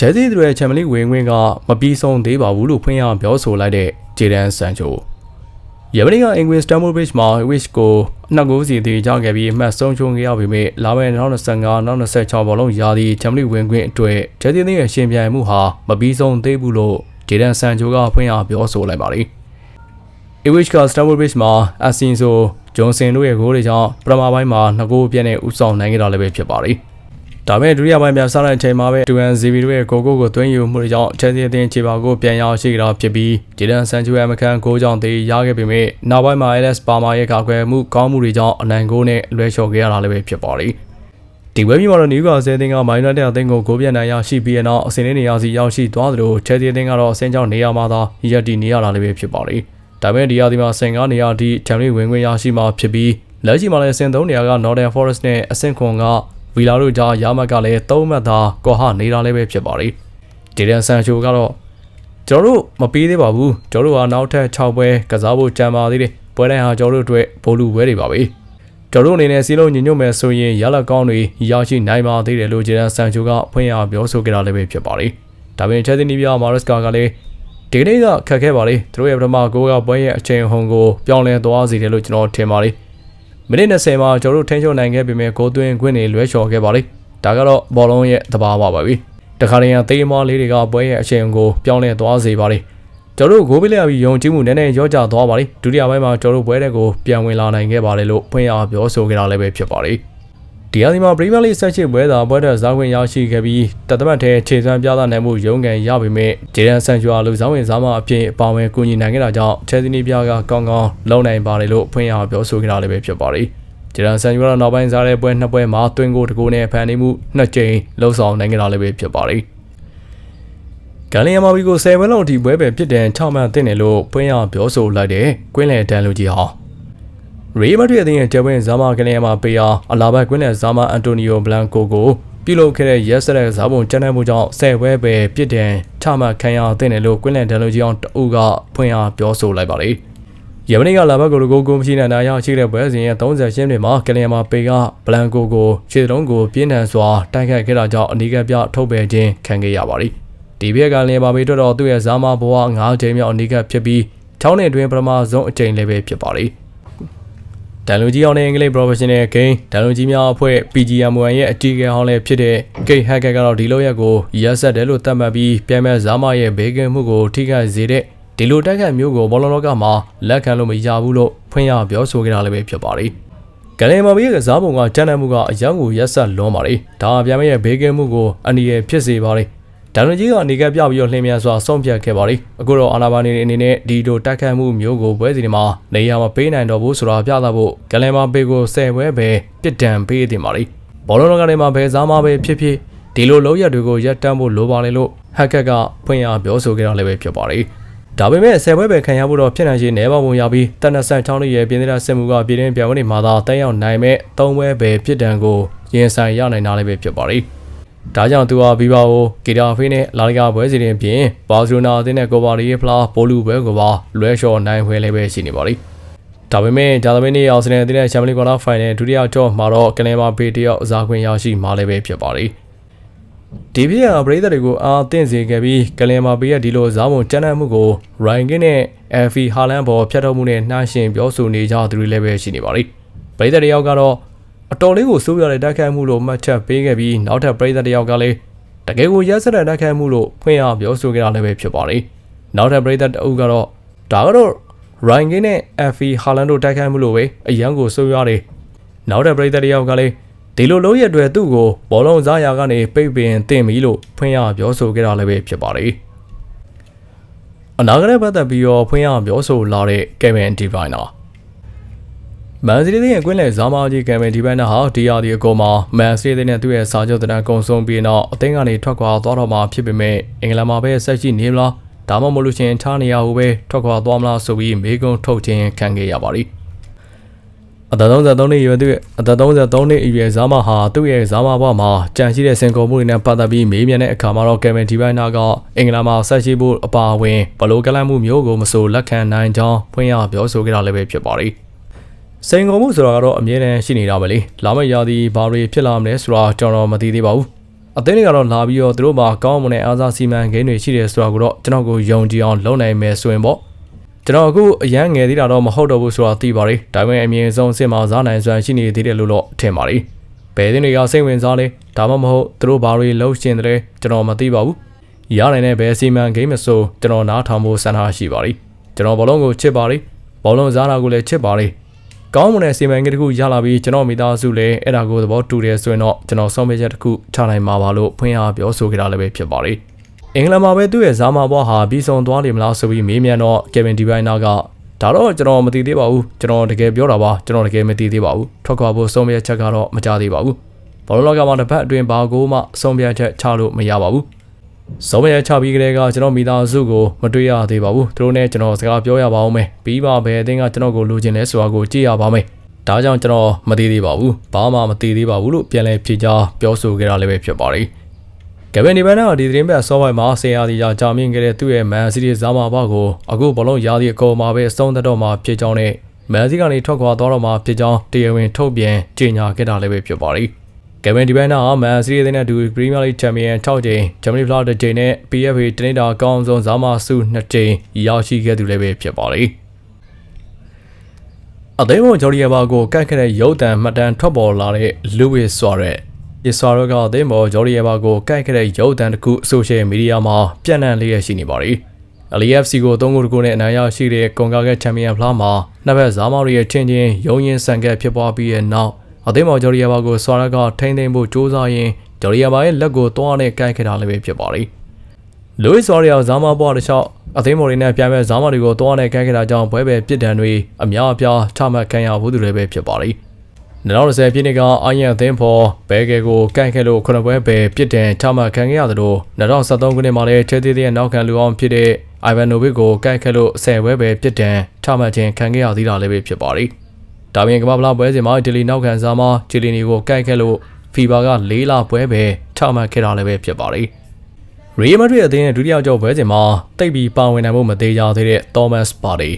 ဂျယ်စီတို့ရဲ့ချန်ပီယံလိဝင်ဝင်ကမပြီးဆုံးသေးပါဘူးလို့ဖွင့်ရပြောဆိုလိုက်တဲ့ဂျေဒန်ဆန်ချိုယမနီကအင်္ဂလစ်စတန်မိုဘစ်မှာ wish ကိုနှစ်ကိုးစီတည်ကြခဲ့ပြီးအမှတ်ဆုံးချုံခဲ့ရပေမဲ့လာမယ့်2025-2026ဘောလုံးရာသီချန်ပီယံလိဝင်ခွင့်အတွက်ဂျယ်စီရဲ့ရှင်ပြိုင်မှုဟာမပြီးဆုံးသေးဘူးလို့ဂျေဒန်ဆန်ချိုကဖွင့်ရပြောဆိုလိုက်ပါတယ်။ Ewich က Stamford Bridge မှာအဆင်ဆိုဂျွန်ဆင်တို့ရဲ့ဂိုးတွေကြောင့်ပထမပိုင်းမှာနှစ်ဂိုးပြည့်နဲ့ဥဆောင်နိုင်ခဲ့တာလည်းပဲဖြစ်ပါတယ်။ ဒါပေမဲ့ဒုတိယပိုင်းပြန်စားတဲ့အချိန်မှာပဲတူအန်ဇီဗီတို့ရဲ့ဂိုးကိုကိုသွင်းယူမှုတွေကြောင့်ချယ်ဆီအသင်းခြေပါကိုပြန်ရောက်ရှိကြတာဖြစ်ပြီးဂျေဒန်ဆန်ချူရဲ့မကန်ဂိုးကြောင့်တေးရခဲ့ပေမဲ့နောက်ပိုင်းမှာ LS ပါမာရဲ့ကာကွယ်မှုကောင်းမှုတွေကြောင့်အနိုင်ဂိုးနဲ့လွဲချော်ခဲ့ရတာလည်းပဲဖြစ်ပါလိမ့်ဒီဝက်ပြီးမှာတော့နယူကာဆယ်အသင်းကမိုင်းနက်တဲ့အသင်းကိုဂိုးပြန်နိုင်ရရှိပြီးတဲ့နောက်အစင်းလေးနေရာစီရောက်ရှိသွားသလိုချယ်ဆီအသင်းကတော့အစင်းကြောင့်နေရာမှာသာရက်တီနေရတာလည်းပဲဖြစ်ပါလိမ့်ဒါပေမဲ့ဒီရာသီမှာဆင်ကားနေရာဒီချန်ပီယံဝင်ခွင့်ရရှိမှာဖြစ်ပြီးလက်ရှိမှာလည်းအဆင့်၃နေရာက Northern Forest နဲ့အဆင့်ခွန်က ဗီလာတို့ကြားရမတ်ကလည်း၃မှတ်သာကော်ဟနေတာလည်းပဲဖြစ်ပါလိမ့်ဒေဒန်ဆန်ချိုကတော့ကျွန်တော်တို့မပေးသေးပါဘူးကျွန်တော်တို့ကနောက်ထပ်6ပွဲကစားဖို့ကြံပါသေးတယ်ပွဲတိုင်းဟာကျွန်တော်တို့အတွက်ဘိုလ်လူပွဲတွေပါပဲကျွန်တော်တို့အနေနဲ့စီလုံးညညွတ်မယ်ဆိုရင်ရလက်ကောင်းတွေရရှိနိုင်ပါသေးတယ်လို့ဂျေဒန်ဆန်ချိုကဖွင့်ရပြောဆိုခဲ့တာလည်းပဲဖြစ်ပါလိမ့်ဒါပေမဲ့ချက်သင်းနီးပြမာရစ်ကာကလည်းဒီနေ့ကခက်ခဲပါလေသူတို့ရဲ့ပထမဂိုးကပွဲရဲ့အချိန်ဟုန်ကိုပြောင်းလဲသွားစေတယ်လို့ကျွန်တော်ထင်ပါလိမ့် မိနစ်20မှာကျွန်တော်တို့ထိန်းချုပ်နိုင်ခဲ့ပေမဲ့ဂိုးသွင်းခွင့်တွေလွဲချော်ခဲ့ပါလိမ့်ဒါကတော့ဘောလုံးရဲ့သဘာဝပါပဲတခါတည်းကသေးမောလေးတွေကပွဲရဲ့အချိန်ကိုပြောင်းလဲသွားစေပါလိမ့်ကျွန်တော်တို့ဂိုးပစ်လိုက်ပြီးယုံကြည်မှုနည်းနည်းရောကျသွားပါလိမ့်ဒုတိယပိုင်းမှာကျွန်တော်တို့ပွဲတဲ့ကိုပြန်ဝင်လာနိုင်ခဲ့ပါတယ်လို့ဖွင့်ရပြောဆိုခဲ့တာလည်းပဲဖြစ်ပါလိမ့် ဒီအဒီမှာပရီးမီယာလိဆက်ချစ်ပွဲသာပွဲတော်ဇာဝင်ရရှိခဲ့ပြီးတသက်မှတ်ထဲခြေစွမ်းပြသနိုင်မှုရုံးကန်ရပေမဲ့ဂျေဒန်ဆန်ဂျွာလူဆောင်ဝင်စားမအဖြစ်အပါဝင်ကူညီနိုင်ခဲ့တာကြောင့်ချယ်ဆီနီပြားကကောင်းကောင်းလုံနိုင်ပါတယ်လို့ဖွင့်ရပြောဆိုခဲ့တာလည်းပဲဖြစ်ပါတယ်ဂျေဒန်ဆန်ဂျွာနောက်ပိုင်းစားတဲ့ပွဲနှစ်ပွဲမှာတွင်ကိုတကူနဲ့ဖန်နေမှုနှစ်ကြိမ်လှုပ်ဆောင်နိုင်ခဲ့တာလည်းပဲဖြစ်ပါတယ်ဂန်လီယာမာဘီကို10ဘက်လုံးအထိပွဲပဲပြစ်ဒဏ်6မှတ်တင်တယ်လို့ဖွင့်ရပြောဆိုလိုက်တဲ့ကွင်းလယ်တန်လူကြီးဟာ ရီမက်ဒရစ်အသင်းရဲ့ဂျပန်ဇာမာကလီယာမာပေယာအလာဘတ်ကွင်းလယ်ဇာမာအန်တိုနီယိုဘလန်ကိုကိုပြုလုပ်ခဲ့တဲ့ရက်စတဲ့ဇာပုံကျန်းတဲ့မှုကြောင့်10ပွဲပဲပြစ်ဒဏ်ချမှတ်ခံရတဲ့တယ်လို့ကွင်းလယ်တန်လူကြီးအောင်တူကဖွင့်ရပြောဆိုလိုက်ပါလေ။ယမနီကလာဘတ်ကိုကိုကိုမရှိနိုင်တာရရှိတဲ့ပွဲစဉ်ရဲ့30ရှင်းတွေမှာကလီယမာပေကဘလန်ကိုကိုခြေလုံးကိုပြင်းထန်စွာတိုက်ခတ်ခဲ့တာကြောင့်အနီးကပ်ပြထုတ်ပယ်ခြင်းခံခဲ့ရပါသည်ဒီဘက်ကလီယမာပေတော်တော်သူ့ရဲ့ဇာမာဘဝ9ချိန်မြောက်အနီးကပ်ဖြစ်ပြီး6နှစ်အတွင်းပထမဆုံးအကြိမ်လည်းပဲဖြစ်ပါသည် တန်လူကြီးအောင်တဲ့အင်္ဂလိပ် professional game တန်လူကြီးများအဖွဲ့ PGM1 ရဲ့အကြီးအကဲဟောင်းလည်းဖြစ်တဲ့ Kate Hackett ကတော့ဒီလိုရက်ကိုရက်ဆက်တယ်လို့သတ်မှတ်ပြီးပြန်မဲ့ဇာမာရဲ့ဘေးကင်းမှုကိုထိခိုက်စေတဲ့ဒီလိုတိုက်ခိုက်မျိုးကိုဘောလုံးလောကမှာလက်ခံလို့မရဘူးလို့ဖွင့်ရပြောဆိုခဲ့တာလည်းပဲဖြစ်ပါတယ်။ဂလန်မာဘီရဲ့ကစားပုံကကြမ်းတမ်းမှုကအယောင်ကိုရက်ဆက်လွန်ပါတယ်။ဒါအပြန်မဲ့ရဲ့ဘေးကင်းမှုကိုအနီရဖြစ်စေပါတယ်။ ဒါလွန်ကြီးကနေကပြပြီးတော့လှင်မြန်စွာဆုံးဖြတ်ခဲ့ပါတယ်။အခုတော့အာနာဘာနေအနေနဲ့ဒီလိုတိုက်ခိုက်မှုမျိုးကိုပွဲစီတွေမှာနေရာမပေးနိုင်တော့ဘူးဆိုတာပြသဖို့ဂလန်မာဘီကိုဆယ်ပွဲပဲပြစ်ဒဏ်ပေးတင်ပါတယ်။ဘောလုံးလောကထဲမှာဘယ်စားမှပဲဖြစ်ဖြစ်ဒီလိုလောက်ရတွေကိုရပ်တန့်ဖို့လိုပါလေလို့ဟက်ကက်ကဖွင့်ရပြောဆိုခဲ့တာလည်းပဲဖြစ်ပါတယ်။ဒါပေမဲ့ဆယ်ပွဲပဲခံရဖို့တော့ဖြစ်နိုင်ရှိနေပါပုံရပြီးတနက်ဆန်ချောင်းရဲ့ပြည်သေးတဲ့စစ်မှုကပြည်တွင်းပြောင်းဝင်နေမှာသာတက်ရောက်နိုင်မဲ့သုံးပွဲပဲဖြစ်တံကိုရင်ဆိုင်ရနိုင်တာလည်းပဲဖြစ်ပါလိမ့်။ ဒါကြောင့်သူဟာဘီဘာကိုဂီတာဖေးနဲ့လာလီဂါပွဲစီတင်ပြင်ဘာစီလိုနာအသင်းနဲ့ကိုပါလီဖလားပိုလူပွဲကိုပါလွဲလျှော်နိုင်ခွင့်လည်းပဲရှိနေပါလိမ့်။ဒါပေမဲ့ဂျာသမင်းနေအောင်စနေအသင်းနဲ့ချန်ပီယံကွာတာဖိုင်နယ်ဒုတိယကြော့မှာတော့ကလင်မာဘေးတယောက်အစားခွင့်ရရှိမှာလည်းပဲဖြစ်ပါလိမ့်။ဒီပြည့်ရပရိသတ်တွေကိုအားသင့်စေခဲ့ပြီးကလင်မာပေးရဒီလိုဇာမုံကျန်းတဲ့မှုကိုရိုင်ကင်းနဲ့အယ်ဖီဟာလန်ဘော်ဖြတ်ထုတ်မှုနဲ့နှာရှင်ပြောဆိုနေကြသူတွေလည်းပဲရှိနေပါလိမ့်ပရိသတ်တယောက်ကတော့ အတော်လေးကိုစိုးရတဲ့တိုက်ခိုက်မှုလို့မှတ်ချက်ပေးခဲ့ပြီးနောက်ထပ်ပရိသတ်တယောက်ကလည်းတကယ်ကိုရက်စက်တဲ့တိုက်ခိုက်မှုလို့ဖွင့်ရပြောဆိုခဲ့တာလည်းပဲဖြစ်ပါလိမ့်နောက်ထပ်ပရိသတ်တအုပ်ကတော့ဒါကတော့ရိုင်ကင်းနဲ့အယ်ဖီဟာလန်တို့တိုက်ခိုက်မှုလို့ပဲအရန်ကိုစိုးရတယ်နောက်ထပ်ပရိသတ်တယောက်ကလည်းဒီလိုလုံးရက်တွေသူ့ကိုဘောလုံးစားရာကနေပိတ်ပင်တင်ပြီလို့ဖွင့်ရပြောဆိုခဲ့တာလည်းပဲဖြစ်ပါတယ်အနာဂတ်ပတ်သက်ပြီးတော့ဖွင့်ရပြောဆိုလာတဲ့ကယ်ဗင်ဒီဗိုင်နာ မန်စီးတီးရဲ့ကွင်းလယ်ဇာမာကြီးကယ်ဗင်ဒီဗိုင်နာဟာဒီယာဒီအကောမှာမန်စီးတီးနဲ့သူ့ရဲ့စာချုပ်တန်းကုံဆုံးပြီးတော့အသင်းကနေထွက်ခွာသွားတော့မှာဖြစ်ပေမဲ့အင်္ဂလန်မှာပဲဆက်ရှိနေမလားဒါမှမဟုတ်လို့ရှင်ထားနေရဟုပဲထွက်ခွာသွားမလားဆိုပြီးမေကုံထုတ်ခြင်းခံခဲ့ရပါသည်အသက်33နှစ်အရွယ်သူအသက်33နှစ်အရွယ်ဇာမဟာသူ့ရဲ့ဇာမဘဝမှာကြံရှိတဲ့စင်ကုန်မှုတွေနဲ့ပတ်သက်ပြီးမေးမြန်းတဲ့အခါမှာတော့ကယ်ဗင်ဒီဘိုင်နာကအင်္ဂလန်မှာဆက်ရှိဖို့အပါအဝင်ဘလိုကလန့်မှုမျိုးကိုမဆိုလက်ခံနိုင်ကြောင်းဖွင့်ရပြောဆိုခဲ့တာလည်းပဲဖြစ်ပါတယ်။ စင်ကုန်မှုဆိုတာကတော့အမြဲတမ်းရှိနေတာပဲလေ။လာမယ့်ရာသီဘာတွေဖြစ်လာမလဲဆိုတာကျွန်တော်မသိသေးပါဘူး။အအသင်းတွေကတော့လာပြီးတော့သူတို့မှာကောင်းမွန်တဲ့အားစားစီမံကိန်းတွေရှိတယ်ဆိုတာကိုတော့ကျွန်တော်ကိုယုံကြည်အောင်လုပ်နိုင်မယ်ဆိုရင်ပေါ့ကျွန်တော်အခုအရန်ငယ်သေးတာတော့မဟုတ်တော့ဘူးဆိုတာသိပါတယ်ဒါပေမဲ့အမြင့်ဆုံးအဆင့်မှာစားနိုင်စွမ်းရှိနေသေးတယ်လို့တော့ထင်ပါတယ်ဘယ်သင်းတွေကစိတ်ဝင်စားလဲဒါမှမဟုတ်သူတို့ဘာတွေလှုပ်ရှင်တယ်ကျွန်တော်မသိပါဘူးရနိုင်တဲ့ဘယ်စီမံကိန်းမဆိုကျွန်တော်နားထောင်ဖို့ဆန္ဒရှိပါတယ်ကျွန်တော်ဘလုံးကိုချစ်ပါတယ်ဘောလုံးစားတာကိုလည်းချစ်ပါတယ် ကောင်းမွန်တဲ့စီမံကိန်းတစ်ခုရလာပြီးကျွန်တော်မိသားစုလည်းအဲ့ဒါကိုသဘောတူတယ်ဆိုရင်တော့ကျွန်တော်ဆုံးဖြတ်ချက်တစ်ခုချနိုင်မှာပါလို့ဖွင့်ရပြောဆိုကြတာလည်းပဲဖြစ်ပါတယ်အင်္ဂလန်မှာပဲသူ့ရဲ့ဇာမာဘွားဟာပြီးဆုံးသွားလိမ့်မလားဆိုပြီးမေးမြန်းတော့ Kevin De Bruyne ကဒါတော့ကျွန်တော်မသိသေးပါဘူးကျွန်တော်တကယ်ပြောတာပါကျွန်တော်တကယ်မသိသေးပါဘူးထွက်ခွာဖို့ဆုံးဖြတ်ချက်ကတော့မကြသေးပါဘူးဘောလုံးလောကမှာတစ်ဖက်အတွင်းဘာကိုမှဆုံးဖြတ်ချက်ချလို့မရပါဘူး ဆုံးဖြတ်ချပြီးကလေးကကျွန်တော်မိသားစုကိုမတွေ့ရသေးပါဘူးသူတို့နဲ့ကျွန်တော်စကားပြောရပါဦးမယ်ပြီးပါပဲအတင်းကကျွန်တော်ကိုလိုချင်လဲဆိုတာကိုကြည့်ရပါမယ်ဒါကြောင့်ကျွန်တော်မသိသေးပါဘူးဘာမှမသိသေးပါဘူးလို့ပြန်လည်ဖြေကြားပြောဆိုခဲ့တာလည်းပဲဖြစ်ပါတယ်ကဗင်ဒီဘန်နာဒီသတင်းပတ်ဆော့ဝိုင်းမှာဆေယာဒီယာကြာမြင့်ခဲ့တဲ့သူ့ရဲ့မန်စီးတီးဇာမာဘကိုအခုဘလုံးရာသီအကောမှာပဲအဆုံးသတ်တော့မှာဖြစ်ကြောင်းနဲ့မန်စီးကနေထွက်ခွာသွားတော့မှာဖြစ်ကြောင်းတရားဝင်ထုတ်ပြန်ကြေညာခဲ့တာလည်းပဲဖြစ်ပါတယ် ကဗင်ဒီဘန်နာဟာမန်စီးတီးနဲ့ဒူပရီးမီးယားလိချန်ပီယံ6ကြိမ်ဂျမနီဖလာတစ်ကြိမ်နဲ့ PFA တနိတာအကောင်းဆုံးဇာမာစု2ကြိမ်ရရှိခဲ့သူလည်းပဲဖြစ်ပါတယ်အသိမဂျော်ရီယာဘာကိုကတ်ခဲ့တဲ့ရုပ်တံမှတ်တမ်းထွက်ပေါ်လာတဲ့လူဝစ်ဆွာရက်ဒီဆွာရက်ကအသိမော်ဂျော်ရီယာဘာကိုကတ်ခဲ့တဲ့ရုပ်တံတစ်ခုဆိုရှယ်မီဒီယာမှာပြန့်နှံ့လျက်ရှိနေပါတယ်။ LAFC ကို3ဂိုးတကူနဲ့အနိုင်ရရှိတဲ့ကွန်ကာကက်ချန်ပီယံဖလားမှာနှစ်ဖက်ဇာမော်ရီရဲ့ချင်းချင်းရုံရင်ဆန်ကက်ဖြစ်ပွားပြီးတဲ့နောက် အသိမော်ဂျော်ရီယာဘာကိုဆွာရက်ကထိမ့်သိမ့်ဖို့စ조사ရင်းဂျော်ရီယာဘာရဲ့လက်ကိုသွားနဲ့ကတ်ခဲ့တာလည်းပဲဖြစ်ပါတယ်။လူဝစ်ဆွာရီယာဇာမာဘောတစ်လျှောက်အသိမော်ရီနဲ့ပြန်မဲ့ဇာမာတွေကိုသွားနဲ့ကတ်ခဲ့တာကြောင့်ပွဲပဲပြစ်ဒဏ်တွေအများအပြားချမှတ်ခံရဘူးသူလည်းပဲဖြစ်ပါတယ်။2010ပြည့်နှစ်ကအာယန်အသင်းဖော်ဘဲကယ်ကိုကန့်ခဲ့လို့ခုနှစ်ပွဲပဲပြစ်ဒဏ်ချမှတ်ခံခဲ့ရသလို2013ခုနှစ်မှာလည်းချဲသေးသေးရဲ့နောက်ခံလူအောင်ဖြစ်တဲ့အိုင်ဗန်နိုဗစ်ကိုကန့်ခဲ့လို့10ပွဲပဲပြစ်ဒဏ်ချမှတ်ခြင်းခံခဲ့ရသေးတာလည်းပဲဖြစ်ပါတယ်။ ဒါပြင်ကမ္ဘာဖလားပွဲစဉ်မှာအီတလီနောက်ခံစားမှာချီလီနီကိုကန့်ခဲ့လို့ဖီဘာက၄လပွဲပဲချမှတ်ခဲ့တာလည်းပဲဖြစ်ပါတယ်။ရီယယ်မက်ဒရစ်အသင်းရဲ့ဒုတိယကြောက်ပွဲစဉ်မှာတိတ်ပြီးပါဝင်နိုင်မှုမသေးကြသေးတဲ့ Thomas Partey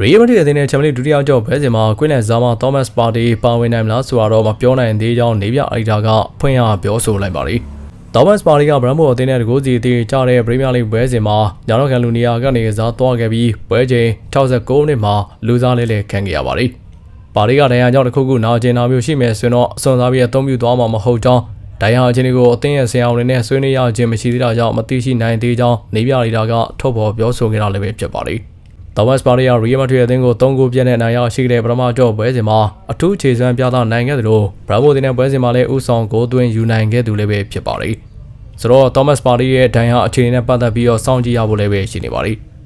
ရီယယ်မက်ဒရစ်အသင်းနဲ့ချန်ပီယံဒုတိယကြောက်ဘဲစဉ်မှာကွင်းနဲ့ဇာမာသောမတ်စ်ပါတီပါဝင်နိုင်မလားဆိုတာတော့မပြောနိုင်သေးကြောင်းနေပြအိုက်တာကဖွင့်ရပြောဆိုလိုက်ပါသည်။သောမတ်စ်ပါတီကဗရန်မိုအသင်းနဲ့တကူစီအသင်းကြတဲ့ပရီးမီးယားလိဘဲစဉ်မှာညတော့ကန်လူနီယာကနေကစားသွားခဲ့ပြီးပွဲချိန်69မိနစ်မှာလူစားလေးလေးခံခဲ့ရပါသည်။ ပါတီကဒဏ်ရာကြောင့်တစ်ခုခုနာကျင်နာမျိုးရှိမယ်ဆိုရင်တော့အစွန်စားပြီးအသုံးပြုသွားမှာမဟုတ်ကြောင်းဒဏ်ရာအခြေအနေကိုအသင်းရဲ့ဆရာဝန်တွေနဲ့ဆွေးနွေးရခြင်းမရှိသေးတာကြောင့်မသိရှိနိုင်သေးကြောင်းနေပြရီတာကထုတ်ဖော်ပြောဆိုခဲ့တာလည်းဖြစ်ပါသည်။သောမတ်ပါရီယာရီယယ်မက်ဒရစ်အသင်းကို3ဂိုးပြတ်နဲ့နိုင်ရရှိခဲ့တဲ့ပထမကြော့ပွဲစဉ်မှာအထူးခြေစွမ်းပြသနိုင်ခဲ့သလိုဘရာဗိုတင်တဲ့ပွဲစဉ်မှာလည်းဥဆောင်ဂိုးသွင်းယူနိုင်ခဲ့သူလည်းပဲဖြစ်ပါတယ်။ဆိုတော့သောမတ်ပါရီရဲ့ဒိုင်ဟာအခြေအနေနဲ့ပတ်သက်ပြီးတော့စောင့်ကြည့်ရဖို့လည်းပဲရှိနေပါတယ်။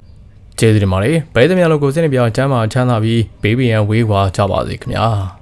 ကျေးဇူးတင်ပါတယ်။ဘယ်သမ ्या လို့ကိုစိတ်နှပြချမ်းသာချမ်းသာပြီးဘေးဘီယံဝေးကွာကြပါစေခင်ဗျာ။